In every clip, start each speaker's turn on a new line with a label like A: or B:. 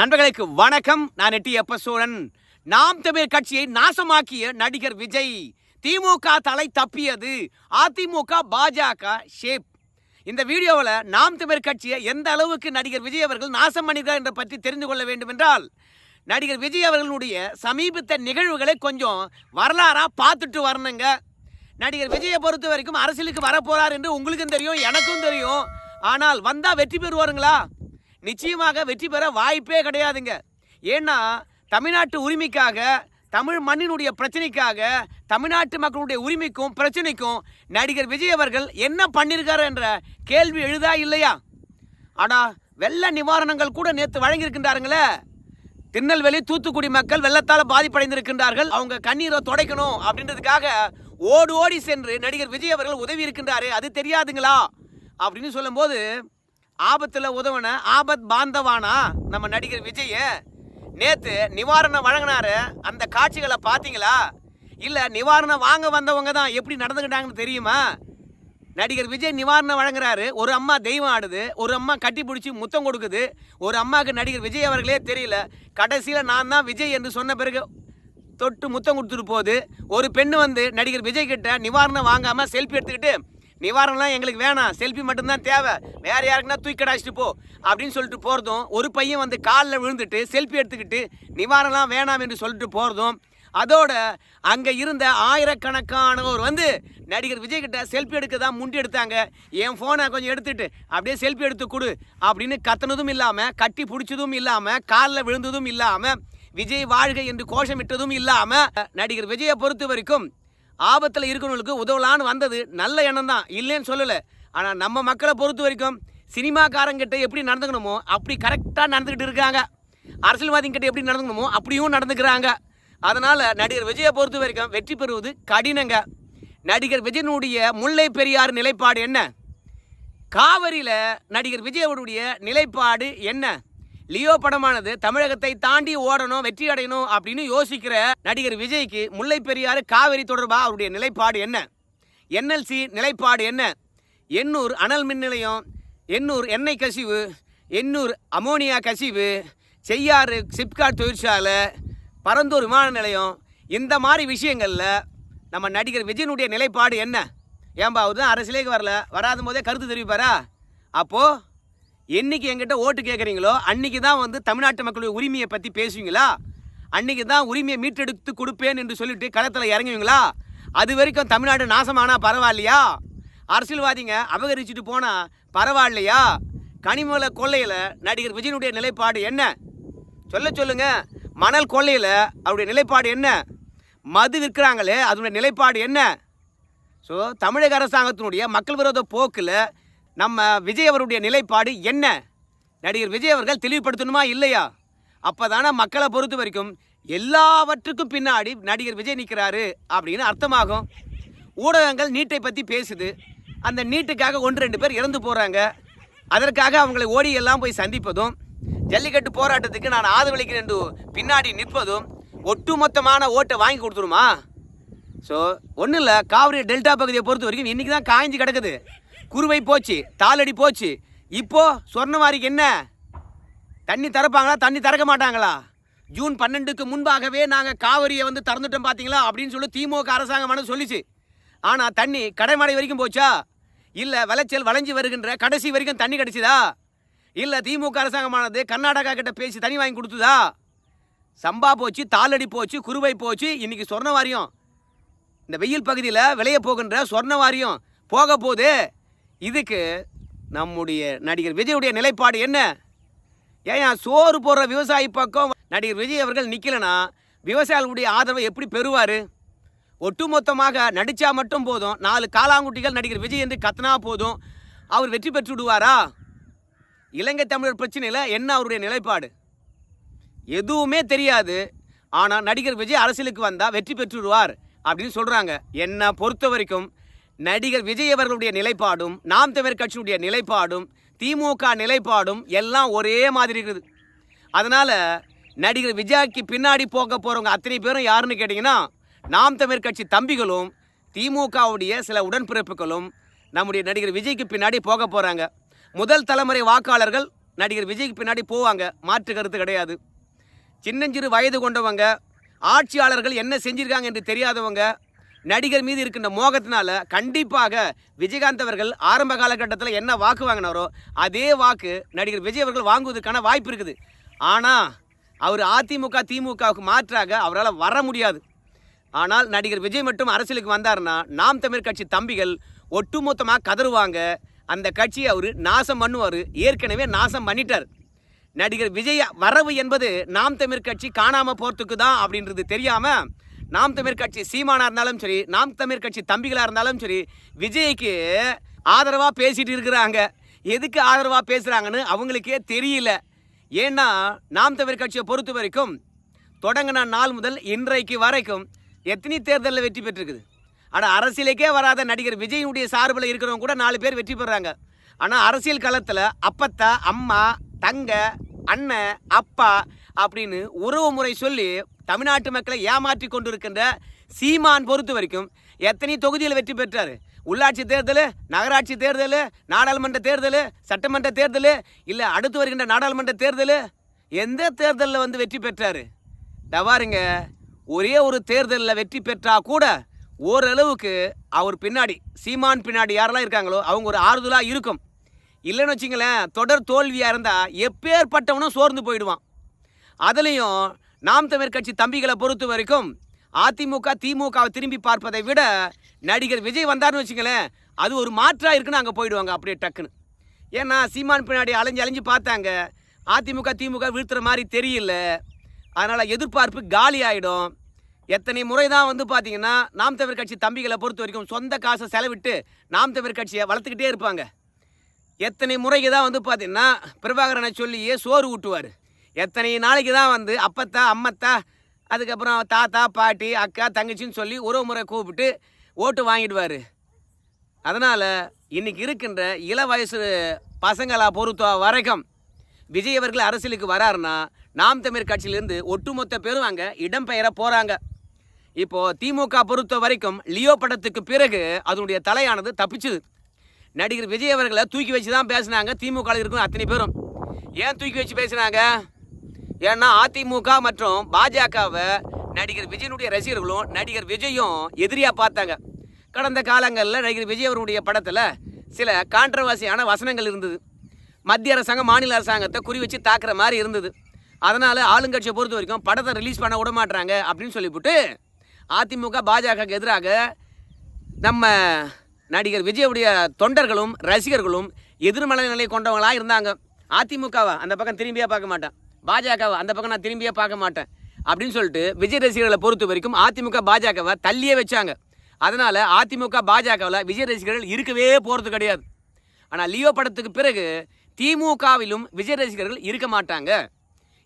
A: நண்பர்களுக்கு வணக்கம். நான் எட்டி எப்ப சோழன் நாம் தமிழ் கட்சியை நாசமாக்கிய நடிகர் விஜய் திமுக தலை தப்பியது அதிமுக பாஜக ஷேப். இந்த வீடியோவில் நாம் தமிழ் கட்சியை எந்த அளவுக்கு நடிகர் விஜய் அவர்கள் நாசம் பண்ணிக்கிறார் என்ற பற்றி தெரிந்து கொள்ள வேண்டும் என்றால் நடிகர் விஜய் அவர்களுடைய சமீபத்த நிகழ்வுகளை கொஞ்சம் வரலாறாக பார்த்துட்டு வரணுங்க. நடிகர் விஜயை பொறுத்த வரைக்கும் அரசியலுக்கு வரப்போறார் என்று உங்களுக்கும் தெரியும் எனக்கும் தெரியும். ஆனால் வந்தால் வெற்றி பெறுவாருங்களா? நிச்சயமாக வெற்றி பெற வாய்ப்பே கிடையாதுங்க. ஏன்னா தமிழ்நாட்டு உரிமைக்காக தமிழ் மண்ணினுடைய பிரச்சனைக்காக தமிழ்நாட்டு மக்களுடைய உரிமைக்கும் பிரச்சனைக்கும் நடிகர் விஜய் அவர்கள் என்ன பண்ணியிருக்காரு என்ற கேள்வி எழுதா இல்லையா? ஆனால் வெள்ள நிவாரணங்கள் கூட நேற்று வழங்கியிருக்கின்றாருங்களே. திருநெல்வேலி தூத்துக்குடி மக்கள் வெள்ளத்தால் பாதிப்படைந்திருக்கின்றார்கள். அவங்க கண்ணீரை துடைக்கணும் அப்படின்றதுக்காக ஓடி ஓடி சென்று நடிகர் விஜய் அவர்கள் உதவி இருக்கின்றாரு. அது தெரியாதுங்களா? அப்படின்னு சொல்லும்போது ஆபத்தில் உதவன ஆபத் பாந்தவானா? நம்ம நடிகர் விஜய் நேற்று நிவாரணம் வழங்கினாரு. அந்த காட்சிகளை பார்த்தீங்களா இல்லை நிவாரணம் வாங்க வந்தவங்க தான் எப்படி நடந்துக்கிட்டாங்கன்னு தெரியுமா? நடிகர் விஜய் நிவாரணம் வழங்குறாரு. ஒரு அம்மா தெய்வம் ஆடுது. ஒரு அம்மா கட்டி பிடிச்சி முத்தம் கொடுக்குது. ஒரு அம்மாவுக்கு நடிகர் விஜய் அவர்களே தெரியல. கடைசியில் நான் தான் விஜய் என்று சொன்ன பிறகு தொட்டு முத்தம் கொடுத்துட்டு போகுது. ஒரு பெண்ணு வந்து நடிகர் விஜய் கிட்ட நிவாரணம் வாங்காமல் செல்ஃபி எடுத்துக்கிட்டு நிவாரணம்லாம் எங்களுக்கு வேணாம். செல்ஃபி மட்டும்தான் தேவை. வேறு யாருக்குன்னா தூக்கி அடிச்சிட்டு போ அப்படின்னு சொல்லிட்டு போகிறதும் ஒரு பையன் வந்து காலில் விழுந்துட்டு செல்ஃபி எடுத்துக்கிட்டு நிவாரணம்லாம் வேணாம் என்று சொல்லிட்டு போகிறதும் அதோட அங்கே இருந்த ஆயிரக்கணக்கானவர் வந்து நடிகர் விஜய் கிட்ட செல்ஃபி எடுக்க தான் முண்டி எடுத்தாங்க. என் ஃபோனை கொஞ்சம் எடுத்துட்டு அப்படியே செல்ஃபி எடுத்து கொடு அப்படின்னு கத்தினதும் இல்லாமல் கட்டி பிடிச்சதும் இல்லாமல் காலில் விழுந்ததும் இல்லாமல் விஜய் வாழ்க என்று கோஷமிட்டதும் இல்லாமல் நடிகர் விஜயை பொறுத்த வரைக்கும் ஆபத்தில் இருக்கிறவங்களுக்கு உதவலான்னு வந்தது. நல்ல எண்ணம் தான் இல்லைன்னு சொல்லலை. ஆனால் நம்ம மக்களை பொறுத்த வரைக்கும் சினிமாக்காரங்கிட்ட எப்படி நடந்துக்கணுமோ அப்படி கரெக்டாக நடந்துக்கிட்டு இருக்காங்க. அரசியல்வாதிங்கிட்ட எப்படி நடந்துக்கணுமோ அப்படியும் நடந்துக்கிறாங்க. அதனால் நடிகர் விஜயை பொறுத்த வரைக்கும் வெற்றி பெறுவது கடினங்க. நடிகர் விஜயனுடைய முல்லை பெரியார் நிலைப்பாடு என்ன? காவிரியில் நடிகர் விஜயனுடைய நிலைப்பாடு என்ன? லியோ படமானது தமிழகத்தை தாண்டி ஓடணும் வெற்றி அடையணும் அப்படின்னு யோசிக்கிற நடிகர் விஜய்க்கு முல்லை பெரியாறு காவிரி தொடர்பா அவருடைய நிலைப்பாடு என்ன? என்எல்சி நிலைப்பாடு என்ன? எண்ணூர் அனல் மின் நிலையம் எண்ணூர் எண்ணெய் கசிவு எண்ணூர் அமோனியா கசிவு செய்யாறு சிப்காட் தொழிற்சாலை பரந்தூர் விமான நிலையம் இந்த மாதிரி விஷயங்களில் நம்ம நடிகர் விஜயனுடைய நிலைப்பாடு என்ன? ஏன்பா அவர் தான் அரசியலேக்கு வரல வராத போதே கருத்து தெரிவிப்பாரா? அப்போது என்னைக்கு என்கிட்ட ஓட்டு கேட்குறீங்களோ அன்னைக்கு தான் வந்து தமிழ்நாட்டு மக்களுடைய உரிமையை பற்றி பேசுவீங்களா? அன்னைக்கு தான் உரிமையை மீட்டெடுத்து கொடுப்பேன் என்று சொல்லிட்டு களத்தில் இறங்குவீங்களா? அது வரைக்கும் தமிழ்நாடு நாசமானா பரவாயில்லையா? அரசியல்வாதிங்க அபகரிச்சுட்டு போனால் பரவாயில்லையா? கனிமல கொள்ளையில் நடிகர் விஜயனுடைய நிலைப்பாடு என்ன? சொல்ல சொல்லுங்க. மணல் கொள்ளையில் அவருடைய நிலைப்பாடு என்ன? மது விற்கிறாங்களே அதனுடைய நிலைப்பாடு என்ன? ஸோ தமிழக அரசாங்கத்தினுடைய மக்கள் விரோத போக்கில் நம்ம விஜய் அவருடைய நிலைப்பாடு என்ன? நடிகர் விஜய் அவர்கள் தெளிவுபடுத்தணுமா இல்லையா? அப்போ தானே மக்களை பொறுத்த வரைக்கும் எல்லாவற்றுக்கும் பின்னாடி நடிகர் விஜய் நிற்கிறாரு அப்படின்னு அர்த்தமாகும். ஊடகங்கள் நீட்டை பற்றி பேசுது. அந்த நீட்டுக்காக ஒன்று ரெண்டு பேர் இறந்து போகிறாங்க அதற்காக அவங்களை ஓடி எல்லாம் போய் சந்திப்பதும் ஜல்லிக்கட்டு போராட்டத்துக்கு நான் ஆதரவளிக்கிறேன் என்று பின்னாடி நிற்பதும் ஒட்டுமொத்தமான ஓட்டை வாங்கி கொடுத்துருமா ஸோ ஒன்றும் இல்லை காவிரி டெல்டா பகுதியை பொறுத்த வரைக்கும் இன்றைக்கி தான் காய்ஞ்சு கிடக்குது. குருவை போச்சு தாளடி போச்சு. இப்போ சொர்ணவாரிக்கு என்ன? தண்ணி திறப்பாங்களா? தண்ணி திறக்க மாட்டாங்களா? ஜூன் பன்னெண்டுக்கு முன்பாகவே நாங்கள் காவிரியை வந்து திறந்துட்டோம் பார்த்தீங்களா அப்படின்னு சொல்லி திமுக அரசாங்கமானது சொல்லிச்சு. ஆனால் தண்ணி கடைமடை வரைக்கும் போச்சா? இல்லை விளைச்சல் வளைஞ்சு வருகின்ற கடைசி வரைக்கும் தண்ணி கிடைச்சிதா? இல்லை திமுக அரசாங்கமானது கர்நாடகா கிட்ட பேசி தண்ணி வாங்கி கொடுத்துதா? சம்பா போச்சு தாளடி போச்சு குருவை போச்சு இன்னைக்கு சொர்ண வாரியம் இந்த வெயில் பகுதியில் விளைய போகின்ற சொர்ண வாரியம் போக போகுது. இதுக்கு நம்முடைய நடிகர் விஜயுடைய நிலைப்பாடு என்ன? ஏன் சோறு போடுற விவசாயி பக்கம் நடிகர் விஜய் அவர்கள் நிற்கலனா விவசாயிகளுடைய ஆதரவை எப்படி பெறுவார்? ஒட்டுமொத்தமாக நடித்தா மட்டும் போதும் நாலு காலாங்குட்டிகள் நடிகர் விஜய் என்று கத்தனா போதும் அவர் வெற்றி பெற்று விடுவாரா? இலங்கை தமிழர் பிரச்சனையில் என்ன அவருடைய நிலைப்பாடு? எதுவுமே தெரியாது ஆனால் நடிகர் விஜய் அரசியலுக்கு வந்தால் வெற்றி பெற்று விடுவார் அப்படின்னு சொல்கிறாங்க என்னை பொறுத்த வரைக்கும் நடிகர் விஜய் அவர்களுடைய நிலைப்பாடும் நாம் தமிழர் கட்சியுடைய நிலைப்பாடும் திமுக நிலைப்பாடும் எல்லாம் ஒரே மாதிரி இருக்குது. அதனால் நடிகர் விஜய்க்கு பின்னாடி போக போகிறவங்க அத்தனை பேரும் யாருன்னு கேட்டிங்கன்னா நாம் தமிழர் கட்சி தம்பிகளும் திமுகவுடைய சில உடன்பிறப்புகளும் நம்முடைய நடிகர் விஜய்க்கு பின்னாடி போக போகிறாங்க முதல் தலைமுறை வாக்காளர்கள் நடிகர் விஜய்க்கு பின்னாடி போவாங்க மாற்று கருத்து கிடையாது. சின்னஞ்சிறு வயது கொண்டவங்க ஆட்சியாளர்கள் என்ன செஞ்சிருக்காங்க என்று தெரியாதவங்க நடிகர் மீது இருக்கின்ற மோகத்தினால கண்டிப்பாக விஜயகாந்த் அவர்கள் ஆரம்ப காலகட்டத்தில் என்ன வாக்கு வாங்கினாரோ அதே வாக்கு நடிகர் விஜய் அவர்கள் வாங்குவதற்கான வாய்ப்பு இருக்குது. ஆனால் அவர் அதிமுக திமுகவுக்கு மாற்றாக அவரால் வர முடியாது. ஆனால் நடிகர் விஜய் மட்டும் அரசியலுக்கு வந்தாருன்னா நாம் தமிழ் கட்சி தம்பிகள் ஒட்டுமொத்தமாக கதறுவாங்க. அந்த கட்சியை அவர் நாசம் பண்ணுவார். ஏற்கனவே நாசம் பண்ணிட்டார். நடிகர் விஜய் வரவு என்பது நாம் தமிழ் கட்சி காணாமல் போகிறதுக்கு தான் அப்படின்றது தெரியாமல் நாம் தமிழ் கட்சி சீமானா இருந்தாலும் சரி நாம் தமிழ் கட்சி தம்பிகளாக இருந்தாலும் சரி விஜய்க்கு ஆதரவாக பேசிகிட்டு இருக்கிறாங்க. எதுக்கு ஆதரவாக பேசுகிறாங்கன்னு அவங்களுக்கே தெரியல. ஏன்னா நாம் தமிழ் கட்சியை பொறுத்த வரைக்கும் தொடங்கின நாள் முதல் இன்றைக்கு வரைக்கும் எத்தனை தேர்தலில் வெற்றி பெற்றிருக்குது? ஆனால் அரசியலுக்கே வராத நடிகர் விஜயினுடைய சார்பில் இருக்கிறவங்க கூட நாலு பேர் வெற்றி பெறுறாங்க ஆனால் அரசியல் களத்தில் அப்பத்தா அம்மா தங்க அண்ணன் அப்பா அப்படின்னு உறவு முறை சொல்லி தமிழ்நாட்டு மக்களை ஏமாற்றி கொண்டிருக்கின்ற சீமான் பொறுத்த வரைக்கும் எத்தனை தொகுதியில் வெற்றி பெற்றார்? உள்ளாட்சி தேர்தல் நகராட்சி தேர்தல் நாடாளுமன்ற தேர்தல் சட்டமன்ற தேர்தல் இல்லை அடுத்து வருகின்ற நாடாளுமன்ற தேர்தல் எந்த தேர்தலில் வந்து வெற்றி பெற்றார்? தவாருங்க ஒரே ஒரு தேர்தலில் வெற்றி பெற்றால் கூட ஓரளவுக்கு அவர் பின்னாடி சீமான் பின்னாடி யாரெல்லாம் இருக்காங்களோ அவங்க ஒரு ஆறுதலாக இருக்கும். இல்லைன்னு வச்சிங்களேன் தொடர் தோல்வியாக இருந்தால் எப்பேற்பட்டவனும் சோர்ந்து போயிடுவான். அதுலேயும் நாம் தமிழ் கட்சி தம்பிகளை பொறுத்த வரைக்கும் அதிமுக திமுகவை திரும்பி பார்ப்பதை விட நடிகர் விஜய் வந்தார்னு வச்சுங்களேன் அது ஒரு மாற்றாக இருக்குன்னு அங்கே போயிடுவாங்க அப்படியே டக்குன்னு. ஏன்னா சீமான் பின்னாடி அலைஞ்சு அலைஞ்சு பார்த்தாங்க அதிமுக திமுக வீழ்த்துற மாதிரி தெரியல. அதனால் எதிர்பார்ப்பு காலி ஆகிடும் எத்தனை முறை தான் வந்து பார்த்தீங்கன்னா நாம் தமிழ் கட்சி தம்பிகளை பொறுத்த வரைக்கும் சொந்த காசை செலவிட்டு நாம் தமிழ் கட்சியை வளர்த்துக்கிட்டே இருப்பாங்க. எத்தனை முறைக்கு தான் வந்து பார்த்தீங்கன்னா பிரபாகரனை சொல்லியே சோறு ஊட்டுவார். எத்தனை நாளைக்கு தான் வந்து அப்பத்தா அம்மத்தா அதுக்கப்புறம் தாத்தா பாட்டி அக்கா தங்கச்சின்னு சொல்லி உறவு முறை கூப்பிட்டு ஓட்டு வாங்கிடுவார். அதனால் இன்றைக்கி இருக்கின்ற இள வயசு பசங்களை பொறுத்த வரைக்கும் விஜய் அவர்கள் அரசியலுக்கு வராருன்னா நாம் தமிழ் கட்சியிலேருந்து ஒட்டுமொத்த பேரும் அங்கே இடம்பெயர போகிறாங்க இப்போது திமுக பொறுத்த வரைக்கும் லியோ படத்துக்கு பிறகு அதனுடைய தலையானது தப்பிச்சுது. நடிகர் விஜய் அவர்களை தூக்கி வச்சு தான் பேசினாங்க. திமுக இருக்கும் அத்தனை பேரும். ஏன் தூக்கி வச்சு பேசினாங்க? ஏன்னா அதிமுக மற்றும் பாஜகவை நடிகர் விஜயனுடைய ரசிகர்களும் நடிகர் விஜயும் எதிரியாக பார்த்தாங்க. கடந்த காலங்களில் நடிகர் விஜய் அவருடைய படத்தில் சில கான்ட்ரவர்சியான வசனங்கள் இருந்தது. மத்திய அரசாங்கம் மாநில அரசாங்கத்தை குறி வச்சு தாக்குற மாதிரி இருந்தது. அதனால் ஆளுங்கட்சியை பொறுத்த வரைக்கும் படத்தை ரிலீஸ் பண்ண விட மாட்டாங்க அப்படின்னு சொல்லிவிட்டு அதிமுக பாஜகவுக்கு எதிராக நம்ம நடிகர் விஜயுடைய தொண்டர்களும் ரசிகர்களும் எதிர்மலை நிலை கொண்டவங்களாக இருந்தாங்க. அதிமுகவை அந்த பக்கம் திரும்பியே பார்க்க மாட்டேன். பாஜகவை அந்த பக்கம் நான் திரும்பியே பார்க்க மாட்டேன். அப்படின்னு சொல்லிட்டு விஜய் ரசிகர்களை பொறுத்த வரைக்கும் அதிமுக பாஜகவை தள்ளியே வச்சாங்க. அதனால் அதிமுக பாஜகவில் விஜய் ரசிகர்கள் இருக்கவே போகிறது கிடையாது. ஆனால் லியோ படத்துக்கு பிறகு திமுகவிலும் விஜய் ரசிகர்கள் இருக்க மாட்டாங்க.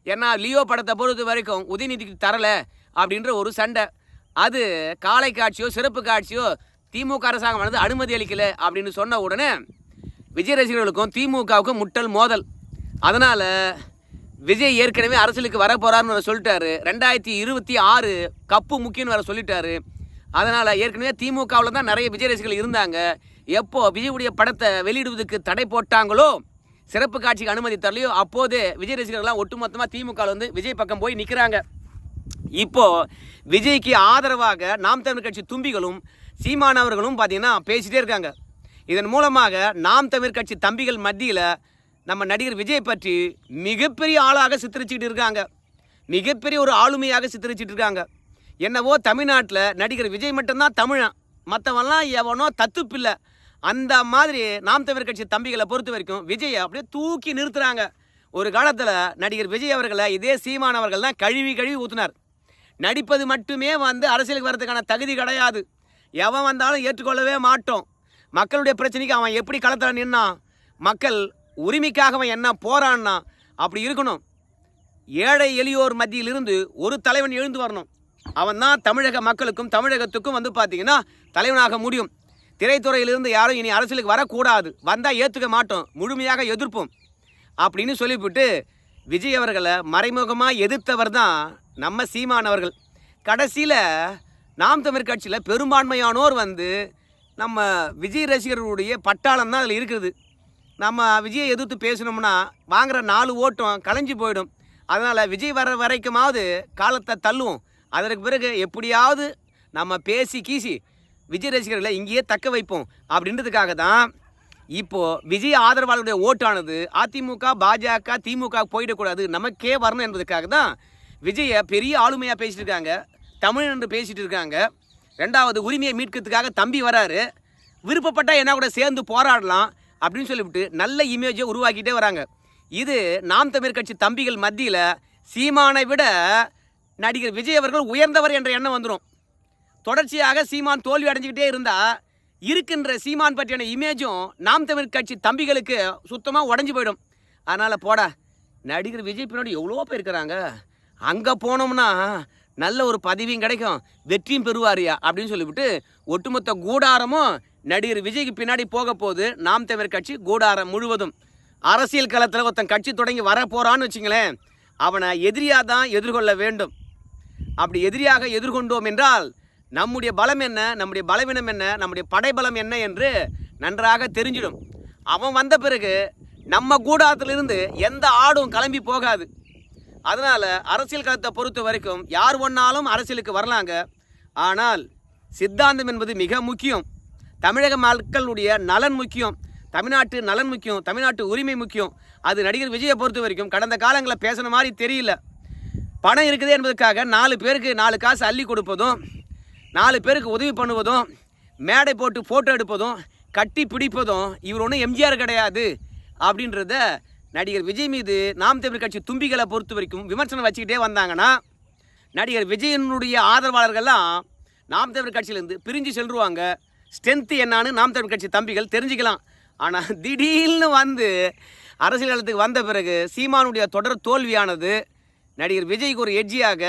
A: ஏன்னா லியோ படத்தை பொறுத்த வரைக்கும் உதயநிதிக்கு தரலை அப்படின்ற ஒரு சண்டை. அது காலை காட்சியோ சிறப்பு காட்சியோ திமுக அரசாங்கமானது அனுமதி அளிக்கல அப்படின்னு சொன்ன உடனே விஜய் ரசிகர்களுக்கும் திமுகவுக்கும் முட்டல் மோதல். அதனால் விஜய் ஏற்கனவே அரசியலுக்கு வர சொல்லிட்டாரு. ரெண்டாயிரத்தி இருபத்தி ஆறு கப்பு முக்கியம்னு வேற சொல்லிட்டாரு. அதனால் ஏற்கனவே திமுகவில் தான் நிறைய விஜய் ரசிகர்கள் இருந்தாங்க. எப்போ விஜயுடைய படத்தை வெளியிடுவதற்கு தடை போட்டாங்களோ சிறப்பு காட்சிக்கு அனுமதி தரலையோ அப்போது விஜய் ரசிகர்கள்லாம் ஒட்டுமொத்தமாக திமுகவில் வந்து விஜய் பக்கம் போய் நிற்கிறாங்க இப்போ விஜய்க்கு ஆதரவாக நாம் தமிழ் கட்சி தும்பிகளும் சீமானவர்களும் பார்த்தீங்கன்னா பேசிட்டே இருக்காங்க. இதன் மூலமாக நாம் தமிழ் கட்சி தம்பிகள் மத்தியில் நம்ம நடிகர் விஜய் பற்றி மிகப்பெரிய ஆளாக சித்தரிச்சுக்கிட்டு இருக்காங்க. மிகப்பெரிய ஒரு ஆளுமையாக சித்தரிச்சுட்டு இருக்காங்க. என்னவோ தமிழ்நாட்டில் நடிகர் விஜய் மட்டும்தான் தமிழன் மற்றவெல்லாம் எவனோ தத்துப்பில்லை அந்த மாதிரி நாம் தமிழ் கட்சி தம்பிகளை பொறுத்த வரைக்கும் விஜயை அப்படியே தூக்கி நிறுத்துறாங்க. ஒரு காலத்தில் நடிகர் விஜய் அவர்களை இதே சீமான் அவர்கள் தான் கழுவி கழுவி ஊற்றினார் நடிப்பது மட்டுமே வந்து அரசியலுக்கு வர்றதுக்கான தகுதி கிடையாது. எவன் வந்தாலும் ஏற்றுக்கொள்ளவே மாட்டோம். மக்களுடைய பிரச்சனைக்கு அவன் எப்படி களத்தில் நின்னான்? மக்கள் உரிமைக்காக அவன் என்ன போறான்னா அப்படி இருக்கணும். ஏழை எளியோர் மத்தியிலிருந்து ஒரு தலைவன் எழுந்து வரணும். அவன் தான் தமிழக மக்களுக்கும் தமிழகத்துக்கும் வந்து பார்த்தீங்கன்னா தலைவனாக முடியும். திரைத்துறையிலிருந்து யாரும் இனி அரசியலுக்கு வரக்கூடாது. வந்தால் ஏற்றுக்க மாட்டோம். முழுமையாக எதிர்ப்போம். அப்படின்னு சொல்லிவிட்டு விஜய் அவர்களை மறைமுகமாக எதிர்த்தவர் தான் நம்ம சீமானவர்கள் கடைசியில் நாம் தமிழ் கட்சியில் பெரும்பான்மையானோர் வந்து நம்ம விஜய் ரசிகர்களுடைய பட்டாளம் தான் அதில் இருக்குது. நம்ம விஜயை எதிர்த்து பேசணும்னா வாங்குகிற நாலு ஓட்டம் கலைஞ்சு போயிடும். அதனால் விஜய் வர வரைக்குமாவது காலத்தை தள்ளுவோம். அதற்கு பிறகு எப்படியாவது நம்ம பேசி கீசி விஜய் ரசிகர்களை இங்கேயே தக்க வைப்போம். அப்படின்றதுக்காக தான் இப்போ விஜய் ஆதரவாளருடைய ஓட்டானது அதிமுக பாஜக திமுக போயிடக்கூடாது. நமக்கே வரணும் என்பதுக்காக தான் விஜயை பெரிய ஆளுமையாக பேசிட்டு இருக்காங்க. தமிழ் என்று பேசிட்டு இருக்காங்க. ரெண்டாவது உரிமையை மீட்கிறதுக்காக தம்பி வராரு. விருப்பப்பட்டால் என்ன கூட சேர்ந்து போராடலாம். அப்படின்னு சொல்லிவிட்டு நல்ல இமேஜை உருவாக்கிட்டே வராங்க. இது நாம் தமிழ் கட்சி தம்பிகள் மத்தியில் சீமானை விட நடிகர் விஜய் அவர்கள் உயர்ந்தவர் என்ற எண்ணம் வந்துடும் தொடர்ச்சியாக சீமான் தோல்வி அடைஞ்சிக்கிட்டே இருந்தால் இருக்கின்ற சீமான் பற்றியான இமேஜும் நாம் தமிழ் கட்சி தம்பிகளுக்கு சுத்தமாக உடஞ்சி போயிடும். அதனால் போடா நடிகர் விஜய் பின்னாடி எவ்வளோ பேர் இருக்கிறாங்க. அங்கே போனோம்னா நல்ல ஒரு பதவியும் கிடைக்கும். வெற்றியும் பெறுவாரியா? அப்படின்னு சொல்லிவிட்டு ஒட்டுமொத்த கூடாரமும் நடிகர் விஜய்க்கு பின்னாடி போக போது நாம் தமிழர் கட்சி கூடாரம் முழுவதும். அரசியல் களத்தில் ஒருத்தன் கட்சி தொடங்கி வர போகிறான்னு வச்சுங்களேன் அவனை எதிரியாக தான் எதிர்கொள்ள வேண்டும். அப்படி எதிரியாக எதிர்கொண்டோம் என்றால் நம்முடைய பலம் என்ன நம்முடைய பலவீனம் என்ன நம்முடைய படைபலம் என்ன என்று நன்றாக தெரிஞ்சிடும். அவன் வந்த பிறகு நம்ம கூடாரத்திலிருந்து எந்த ஆடும் கிளம்பி போகாது. அதனால் அரசியல் களத்தை பொறுத்த வரைக்கும் யார் ஒன்றாலும் அரசியலுக்கு வரலாங்க. ஆனால் சித்தாந்தம் என்பது மிக முக்கியம். தமிழக மக்களுடைய நலன் முக்கியம். தமிழ்நாட்டு நலன் முக்கியம். தமிழ்நாட்டு உரிமை முக்கியம். அது நடிகர் விஜயை பொறுத்த வரைக்கும் கடந்த காலங்களில் பேசுன மாதிரி தெரியல. பணம் இருக்குது என்பதற்காக நாலு பேருக்கு நாலு காசு அள்ளி கொடுப்பதும் நாலு பேருக்கு உதவி பண்ணுவதும் மேடை போட்டு ஃபோட்டோ எடுப்பதும் கட்டி பிடிப்பதும் இவர் ஒன்றும் எம்ஜிஆர் கிடையாது அப்படின்றத நடிகர் விஜய் மீது நாம் தமிழ் கட்சி தும்பிகளை பொறுத்த வரைக்கும் விமர்சனம் வச்சுக்கிட்டே வந்தாங்கன்னா நடிகர் விஜயனுடைய ஆதரவாளர்கள்லாம் நாம் தமிழ் கட்சியிலேருந்து பிரிஞ்சு சென்றுவாங்க. ஸ்ட்ரென்த்து என்னான்னு நாம் தமிழ் கட்சி தம்பிகள் தெரிஞ்சுக்கலாம். ஆனால் திடீர்னு வந்து அரசியல் களத்துக்கு வந்த பிறகு சீமானுடைய தொடர் தோல்வியானது நடிகர் விஜய்க்கு ஒரு எட்ஜியாக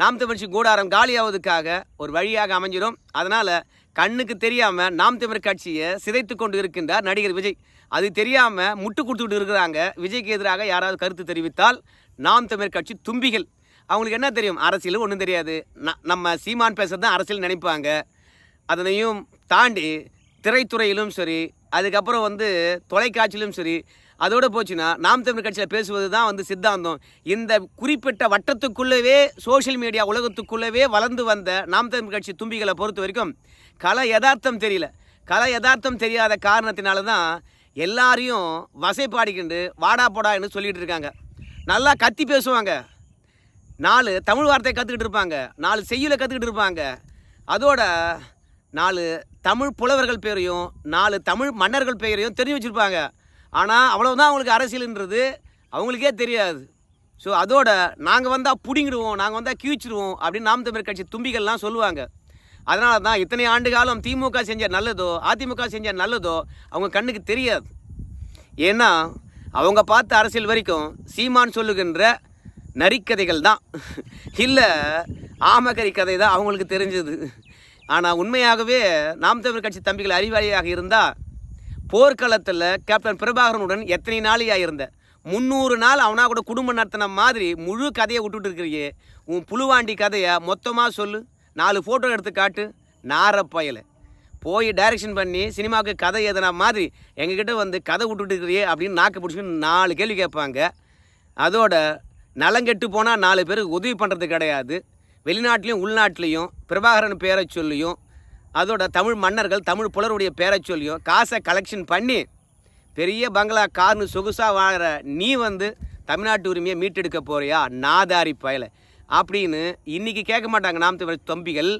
A: நாம் தமிழ்ச்சி கூடாரம் காலியாவதுக்காக ஒரு வழியாக அமைஞ்சிடும். அதனால் கண்ணுக்கு தெரியாமல் நாம் தமிழ் கட்சியை சிதைத்து கொண்டு இருக்கின்றார் நடிகர் விஜய். அது தெரியாமல் முட்டு கொடுத்துட்டு இருக்கிறாங்க. விஜய்க்கு எதிராக யாராவது கருத்து தெரிவித்தால் நாம் தமிழ் கட்சி தும்பிகள். அவங்களுக்கு என்ன தெரியும்? அரசியலும் ஒன்றும் தெரியாது. ந- நம்ம சீமான் பேசுறது தான் அரசியல் நினைப்பாங்க. அதனையும் தாண்டி திரைத்துறையிலும் சரி அதுக்கப்புறம் வந்து தொலைக்காட்சியிலும் சரி அதோடு போச்சுன்னா நாம் தமிழ் கட்சியில் பேசுவது தான் வந்து சித்தாந்தம். இந்த குறிப்பிட்ட வட்டத்துக்குள்ளவே சோஷியல் மீடியா உலகத்துக்குள்ளவே வளர்ந்து வந்த நாம் தமிழ் கட்சி தும்பிகளை பொறுத்த வரைக்கும் கலை யதார்த்தம் தெரியல. கலை யதார்த்தம் தெரியாத காரணத்தினால தான் எல்லாரையும் வசைப்பாடிக்கிண்டு வாடா போடான்னு சொல்லிகிட்டு இருக்காங்க. நல்லா கத்தி பேசுவாங்க. நாலு தமிழ் வார்த்தை கற்றுக்கிட்டு இருப்பாங்க. நாலு செய்யுளை கற்றுக்கிட்டு இருப்பாங்க. அதோட நாலு தமிழ் புலவர்கள் பேரையும் நாலு தமிழ் மன்னர்கள் பெயரையும் தெரிஞ்சு வச்சுருப்பாங்க. ஆனால் அவ்வளோதான் அவங்களுக்கு அரசியல்ன்றது. அவங்களுக்கே தெரியாது. ஸோ அதோட நாங்கள் வந்தால் பிடிங்கிடுவோம் நாங்கள் வந்தால் கீழ்ச்சிடுவோம் அப்படின்னு நாம் தமிழர் கட்சி தும்பிகள்லாம் சொல்லுவாங்க. அதனால தான் இத்தனை ஆண்டு காலம் திமுக செஞ்ச நல்லதோ அதிமுக செஞ்ச நல்லதோ அவங்க கண்ணுக்கு தெரியாது. ஏன்னா அவங்க பார்த்த அரசியல் வரைக்கும் சீமான் சொல்லுகின்ற நரிக்கதைகள் தான். இல்லை ஆமகரி கதை தான் அவங்களுக்கு தெரிஞ்சது. ஆனால் உண்மையாகவே நாம் தமிழ் கட்சி தம்பிகள் அறிவாளியாக இருந்தால் போர்க்களத்தில் கேப்டன் பிரபாகரனுடன் எத்தனை நாளையாக இருந்த? முந்நூறு நாள் அவனா கூட குடும்பம் நடத்தின மாதிரி முழு கதையை விட்டுட்டு இருக்கிறியே. உன் புழுவாண்டி கதையை மொத்தமாக சொல்லு. நாலு ஃபோட்டோ எடுத்து காட்டு. நார பயலை. போய் டைரக்ஷன் பண்ணி சினிமாவுக்கு கதை எதனா மாதிரி எங்ககிட்ட வந்து கதை விட்டுட்டு இருக்கிறியே அப்படின்னு நாக்கு பிடிச்சின்னு நாலு கேள்வி கேட்பாங்க. அதோட நலங்கெட்டு போனால் நாலு பேருக்கு உதவி பண்ணுறது கிடையாது. வெளிநாட்டிலையும் உள்நாட்டிலையும் பிரபாகரன் பேரை சொல்லியும் அதோட தமிழ் மன்னர்கள் தமிழ் புலருடைய பேரை சொல்லியும் காசை கலெக்ஷன் பண்ணி பெரிய பங்களா கார்னு சொகுசாக வாழற நீ வந்து தமிழ்நாட்டு உரிமையை மீட்டெடுக்க போறியா? நாதாரி பயலை. அப்படின்னு இன்றைக்கி கேட்க மாட்டாங்க நாம் தமிழ் தம்பிகள்.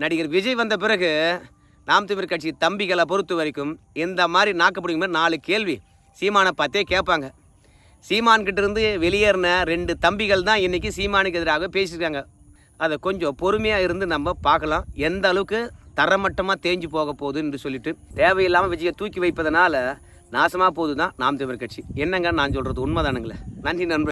A: நடிகர் விஜய் வந்த பிறகு நாம் தமிழ் கட்சி தம்பிகளை பொறுத்த வரைக்கும் இந்த மாதிரி நாக்கப்படுங்க மாதிரி நாலு கேள்வி. சீமானை பார்த்தே கேட்பாங்க. சீமான்கிட்ட இருந்து வெளியேறின ரெண்டு தம்பிகள் தான் இன்றைக்கி சீமானுக்கு எதிராக பேசியிருக்காங்க. அதை கொஞ்சம் பொறுமையாக இருந்து நம்ம பார்க்கலாம். எந்த அளவுக்கு தரமட்டமாக தேஞ்சு போக போகுது என்று சொல்லிட்டு தேவையில்லாமல் விஜயை தூக்கி வைப்பதனால நாசமாக போகுது தான் நாம் தமிழ் கட்சி. என்னங்க நான் சொல்கிறது உண்மைதானுங்களே? நன்றி நண்பர்